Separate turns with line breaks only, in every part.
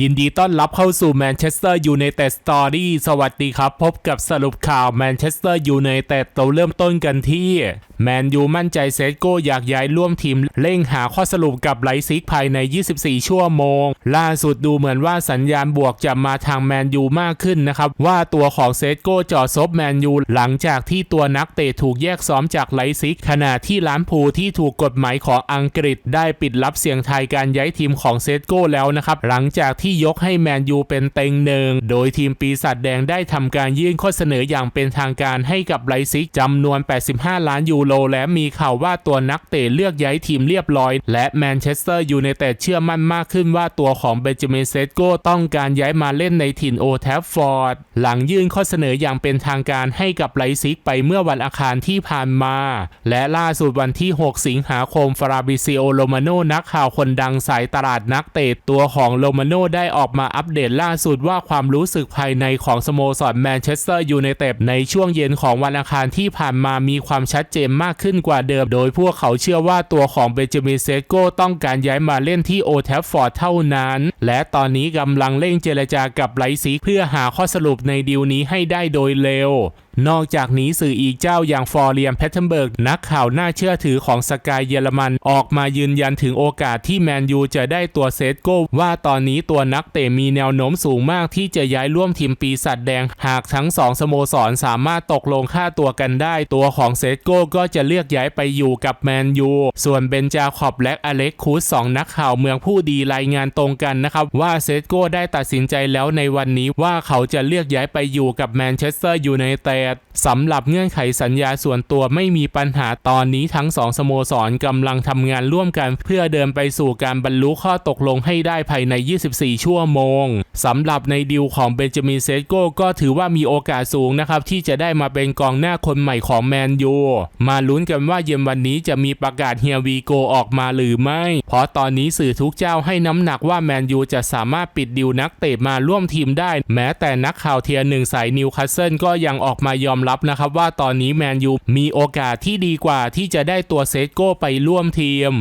ยินดีต้อนรับเข้าสู่แมนเชสเตอร์ยูไนเต็ดสตอรี่สวัสดีครับ พบกับสรุปข่าวแมนเชสเตอร์ยูไนเต็ดเราเริ่มต้นกันที่แมนยูมั่นใจเซตโกอยากย้ายร่วมทีมเร่งหาข้อสรุปกับไลซิกภายใน 24 ชั่วโมง ล่าสุดดูเหมือนว่าสัญญาณบวกจะมาทางแมนยูมากขึ้นนะครับ ว่าตัวของเซตโกจอซบแมนยูหลังจากที่ตัวนักเตะถูกแยกซ้อมจากไลซิก ขณะที่ล้านพูที่ถูกกฎหมายของอังกฤษ ได้ปิดรับเสียงไทยการย้ายทีมของเซตโกแล้วนะครับ หลังจากที่ยกให้แมนยูเป็นเต็งหนึ่งโดยทีมปีศาจแดงได้ทำการยื่นข้อเสนออย่างเป็นทางการให้กับไลซิกจำนวน 85 ล้านยูโรและมีข่าวว่าตัวนักเตะเลือกย้ายทีมเรียบร้อย และแมนเชสเตอร์ยูไนเต็ดเชื่อมั่นมากขึ้นว่าตัวของเบนจามินเซตโกต้องการย้ายมาเล่นในถิ่นโอแทฟฟอร์ด หลังยื่นข้อเสนออย่างเป็นทางการให้กับไลซิกไปเมื่อวันอังคารที่ผ่านมา และล่าสุดวันที่ 6 สิงหาคมฟราบิซิโอโรมาโนนักข่าวคนดังสายตลาดนักเตะตัวของโรมาโนได้ออกมาอัปเดตล่าสุดว่าความรู้สึกภายในของสโมสรแมนเชสเตอร์ยูไนเต็ดในช่วงเย็นของวันอังคารที่ผ่านมามีความชัดเจนมากขึ้นกว่าเดิม โดยพวกเขาเชื่อว่าตัวของเบนจามินเซโกต้องการย้ายมาเล่นที่โอแทฟฟอร์ดเท่านั้นและตอนนี้กำลังเร่งเจรจากับไลซีเพื่อหาข้อสรุปในดีลนี้ให้ได้โดยเร็ว นอกจากนี้สื่ออีกเจ้าอย่างฟอร์เรียมแพทเทนเบิร์กนักข่าวน่าเชื่อถือของสกายเยอรมัน ออกมายืนยันถึงโอกาสที่แมนยูจะได้ตัวเซตโกว่าตอนนี้ตัวนักเตะมีแนวโน้มสูงมากที่จะย้ายร่วมทีมปีศาจแดง หากทั้งสองสโมสรสามารถตกลงค่าตัวกันได้ ตัวของเซตโกก็จะเลือกย้ายไปอยู่กับแมนยูส่วนเบนจาคอบและอเล็กคูสสองนักข่าวเมืองผู้ดีรายงานตรงกันนะครับว่าเซตโกได้ตัดสินใจแล้วในวันนี้ว่าเขาจะเลือกย้ายไปอยู่กับแมนเชสเตอร์ยูไนเต็ดสำหรับเงื่อนไขสัญญาส่วนตัวไม่มีปัญหาตอนนี้ทั้งสองสโมสรกำลังทำงานร่วมกัน เพื่อเดินไปสู่การบรรลุข้อตกลงให้ได้ภายใน 24 ชั่วโมง สำหรับในดิวของเบนจามินเซโกก็ถือว่ามีโอกาสสูงนะครับ ที่จะได้มาเป็นกองหน้าคนใหม่ของแมนยูมาลุ้นกันว่าเย็นวันนี้จะมีประกาศเฮียวีโกออกมาหรือไม่ เพราะตอนนี้สื่อทุกเจ้าให้น้ำหนักว่าแมนยูจะสามารถปิดดิวนักเตะมาร่วมทีมได้ แม้แต่นักข่าวเทียร์หนึ่งสายนิวคาสเซิลก็ยังออกมายอมรับนะครับว่าตอนนี้แมนยูมีโอกาสที่ดีกว่าที่จะได้ตัวเซตโก้ไปร่วมทีม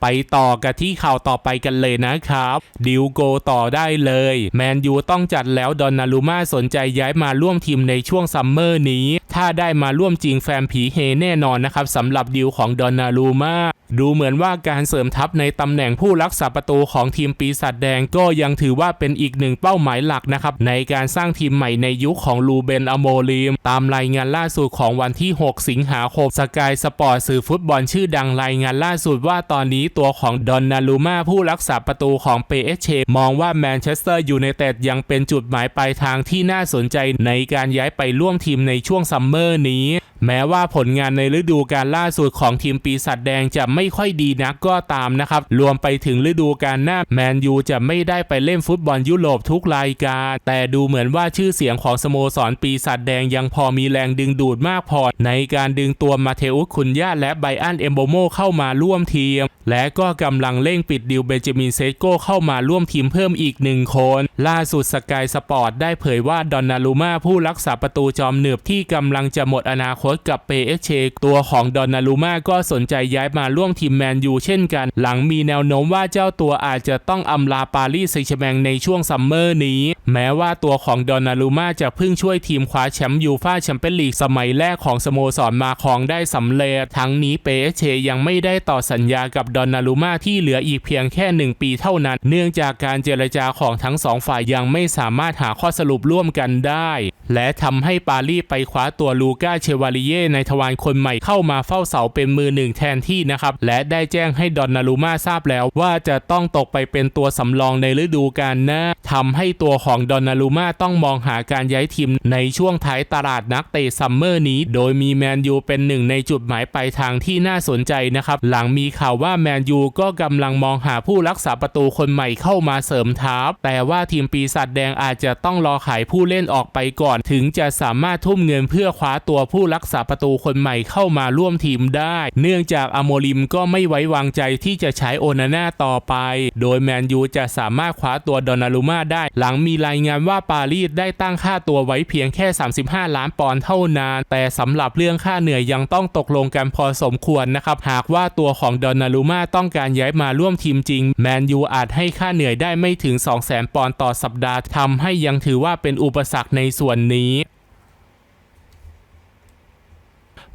ไปต่อกันที่ข่าวต่อไปกันเลยนะครับ ดิวโกต่อได้เลย แมนยูต้องจัดแล้วดอนนารูมาสนใจย้ายมาร่วมทีมในช่วงซัมเมอร์นี้ ถ้าได้มาร่วมจริงแฟนผีเฮแน่นอนนะครับสำหรับดิวของดอนนารูมา ดูเหมือนว่าการเสริมทัพในตำแหน่งผู้รักษาประตูของทีมปีศาจแดงก็ยังถือว่าเป็นอีกหนึ่งเป้าหมายหลักนะครับ ในการสร้างทีมใหม่ในยุคของลูเบนอโมลีม ตามรายงานล่าสุดของวันที่ 6 สิงหาคมสกายสปอร์ตสื่อฟุตบอลชื่อดังรายงานล่าสุดว่าตอนนี้ตัวของดอนนารูมาผู้รักษาประตูของเปเอเชมองว่าแมนเชสเตอร์ยูไนเต็ดยังเป็นจุดหมายปลายทางที่น่าสนใจในการย้ายไปร่วมทีมในช่วงซัมเมอร์นี้ แม้ว่าผลงานในฤดูกาลล่าสุดของทีมปีศาจแดงจะไม่ไม่ค่อยดีนักก็ตามนะครับ รวมไปถึงฤดูกาลหน้าแมนยูจะไม่ได้ไปเล่นฟุตบอลยุโรปทุกรายการ แต่ดูเหมือนว่าชื่อเสียงของสโมสรปีศาจแดงยังพอมีแรงดึงดูดมากพอ ในการดึงตัวมาเทอุสคุนย่าและไบอันเอมโบโมเข้ามาร่วมทีม และก็กำลังเร่งปิดดิวเบนจามินเซโกเข้ามาร่วมทีมเพิ่มอีกหนึ่งคน ล่าสุดสกายสปอร์ตได้เผยว่าดอนนารูมาผู้รักษาประตูจอมเหนือบที่กำลังจะหมดอนาคตกับเปเอเชตัวของดอนนารูมาก็สนใจย้ายมาร่วมทีมแมนยูเช่นกัน หลังมีแนวโน้มว่าเจ้าตัวอาจจะต้องอำลาปารีสแซแชแมงในช่วงซัมเมอร์นี้ แม้ว่าตัวของดอนนารูมาจะเพิ่งช่วยทีมคว้าแชมป์ยูฟ่าแชมเปี้ยนลีกสมัยแรกของสโมสรมาครองได้สำเร็จ ทั้งนี้เปเอเชยังไม่ได้ต่อสัญญากับดอนนารูมาที่เหลืออีกเพียงแค่ 1 ปีเท่านั้น เนื่องจากการเจรจาของทั้งสองฝ่ายยังไม่สามารถหาข้อสรุปร่วมกันได้ และทำให้ปารีสไปคว้าตัวลูก้าเชวาลิเย่ในทวารคนใหม่เข้ามาเฝ้าเสาเป็นมือหนึ่งแทนที่นะครับและได้แจ้งให้ดอนนารูมาทราบแล้วว่าจะต้องตกไปเป็นตัวสำรองในฤดูกาลหน้าทำให้ตัวของดอนนารูมาต้องมองหาการย้ายทีมในช่วงท้ายตลาดนักเตะซัมเมอร์นี้ โดยมีแมนยูเป็นหนึ่งในจุดหมายปลายทางที่น่าสนใจนะครับ หลังมีข่าวว่าแมนยูก็กำลังมองหาผู้รักษาประตูคนใหม่เข้ามาเสริมทัพแต่ว่าทีมปีศาจแดงอาจจะต้องรอขายผู้เล่นออกไปก่อน ถึงจะสามารถทุ่มเงินเพื่อคว้าตัวผู้รักษาประตูคนใหม่เข้ามาร่วมทีมได้ เนื่องจากอโมริมก็ไม่ไว้วางใจที่จะใช้โอนาน่าต่อไป โดยแมนยูจะสามารถคว้าตัวดอนนารุมาได้ หลังมีรายงานว่าปารีสได้ตั้งค่าตัวไว้เพียงแค่ 35 ล้านปอนด์เท่านั้น แต่สำหรับเรื่องค่าเหนื่อยยังต้องตกลงกันพอสมควรนะครับ หากว่าตัวของดอนนารุมาต้องการย้ายมาร่วมทีมจริง แมนยูอาจให้ค่าเหนื่อยได้ไม่ถึง 200,000 ปอนด์ต่อสัปดาห์ทำให้ยังถือว่าเป็นอุปสรรคในส่วนนี้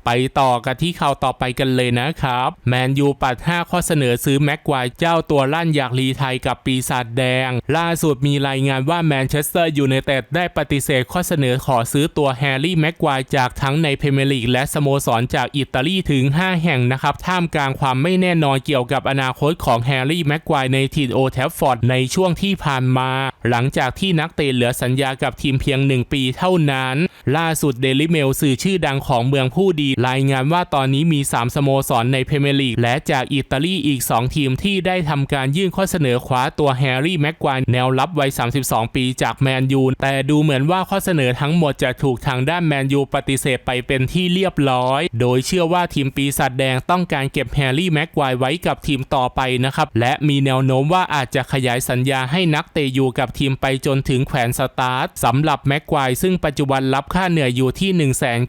ไปต่อกันที่ข่าวต่อไปกันเลยนะครับ แมนยูปัด 5 ข้อเสนอซื้อแม็กควายเจ้าตัวลั่นอยากรีไทยกับปีศาจแดง ล่าสุดมีรายงานว่าแมนเชสเตอร์ยูไนเต็ดได้ปฏิเสธข้อเสนอขอซื้อตัวแฮร์รี่แม็กควายจากทั้งในพรีเมียร์ลีกและสโมสรจากอิตาลีถึง 5 แห่งนะครับท่ามกลางความไม่แน่นอนเกี่ยวกับอนาคตของแฮร์รี่แม็กควายในทีมโอแทฟฟอร์ดในช่วงที่ผ่านมา หลังจากที่นักเตะเหลือสัญญากับทีมเพียง 1 ปีเท่านั้น ล่าสุดเดลิเมลสื่อชื่อดังของเมืองผู้ดี รายงานว่าตอนนี้มี 3 สโมสรในพรีเมียร์ลีก และจากอิตาลีอีก 2 ทีมที่ได้ทำการยื่นข้อเสนอคว้าตัวแฮร์รี่แม็กควายแนวรับวัย 32 ปีจากแมนยูแต่ดูเหมือนว่าข้อเสนอทั้งหมดจะถูกทางด้านแมนยูปฏิเสธไปเป็นที่เรียบร้อย โดยเชื่อว่าทีมปีศาจแดงต้องการเก็บแฮร์รี่แม็กควายไว้กับทีมต่อไปนะครับและมีแนวโน้มว่าอาจจะขยายสัญญาให้นักเตะอยู่กับทีมไปจนถึงแขวนสตาร์ทสำหรับแม็กควายซึ่งปัจจุบันรับค่าเหนื่อยอยู่ที่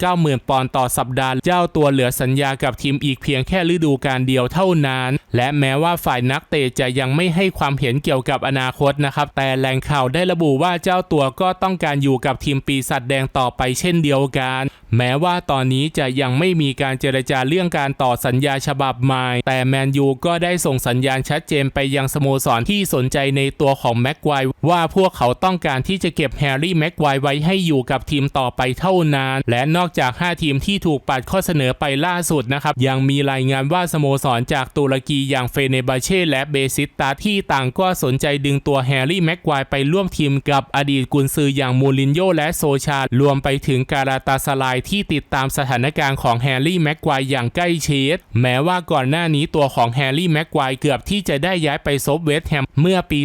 190,000 ปอนด์ต่อสัปดาห์ เจ้าตัวเหลือสัญญากับทีมอีกเพียงแค่ฤดูกาลเดียวเท่านั้น และแม้ว่าฝ่ายนักเตะจะยังไม่ให้ความเห็นเกี่ยวกับอนาคตนะครับ แต่แหล่งข่าวได้ระบุว่าเจ้าตัวก็ต้องการอยู่กับทีมปีศาจแดงต่อไปเช่นเดียวกันแม้ว่าตอนนี้จะยังไม่มีการเจรจาเรื่องการต่อสัญญาฉบับใหม่แต่แมนยูก็ได้ส่งสัญญาณชัดเจนไปยังสโมสรที่สนใจในตัวของแม็กควว่าพวกเขาต้องการที่จะเก็บแฮร์รี่แม็กควไว้ให้อยู่กับทีมต่อไปเท่านั้นและนอกจาก 5 ทีมที่ถูกปัดข้อเสนอไปล่าสุดนะครับ ยังมีรายงานว่าสโมสรจากตุรกีอย่างเฟเนบาเช่และเบซิสตาที่ต่างก็สนใจดึงตัวแฮร์รี่แม็กควไปร่วมทีมกับอดีตกุนซืออย่างมูรินโญ่และโซชารวมไปถึงการาตาสลายที่ติดตามสถานการณ์ของแฮร์รี่แม็กควายอย่างใกล้ชิดแม้ว่าก่อนหน้านี้ตัวของแฮร์รี่แม็กควายเกือบที่จะได้ย้ายไปซบเวสต์แฮมเมื่อปี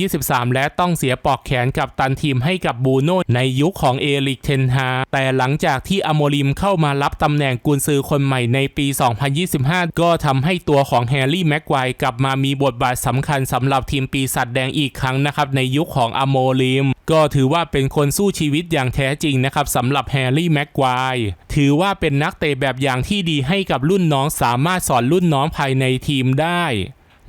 2023 และต้องเสียปอกแขนกับตันทีมให้กับบูโน่ในยุคของเอริกเทนฮาแต่หลังจากที่อโมริมเข้ามารับตำแหน่งกุนซือคนใหม่ในปี 2025 ก็ทำให้ตัวของแฮร์รี่แม็กควายกลับมามีบทบาทสำคัญสำหรับทีมปีศาจแดงอีกครั้งนะครับในยุคของอโมริม ก็ถือว่าเป็นคนสู้ชีวิตอย่างแท้จริงนะครับสำหรับแฮร์รี่แม็กควายถือว่าเป็นนักเตะแบบอย่างที่ดีให้กับรุ่นน้องสามารถสอนรุ่นน้องภายในทีมได้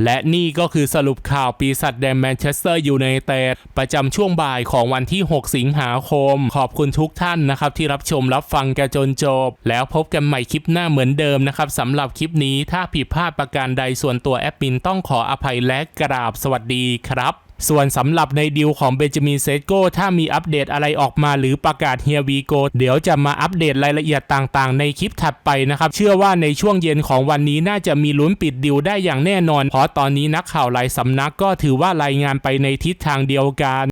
และนี่ก็คือสรุปข่าวปีศาจแดงแมนเชสเตอร์ยูไนเต็ดประจำช่วงบ่ายของวันที่ 6 สิงหาคม ขอบคุณทุกท่านนะครับ ที่รับชมรับฟังกันจนจบ แล้วพบกันใหม่คลิปหน้าเหมือนเดิมนะครับสำหรับคลิปนี้ถ้าผิดพลาดประการใดส่วนตัวแอดมินต้องขออภัยและกราบสวัสดีครับ ส่วนสำหรับในดีลของเบนจามินเซโกถ้ามีอัปเดตอะไรออกมาหรือประกาศเฮียวีโกเดี๋ยวจะมาอัปเดตรายละเอียดต่างๆ ในคลิปถัดไปนะครับ เชื่อว่าในช่วงเย็นของวันนี้น่าจะมีลุ้นปิดดีลได้อย่างแน่นอน เพราะตอนนี้นักข่าวหลายสำนักก็ถือว่ารายงานไปในทิศทางเดียวกัน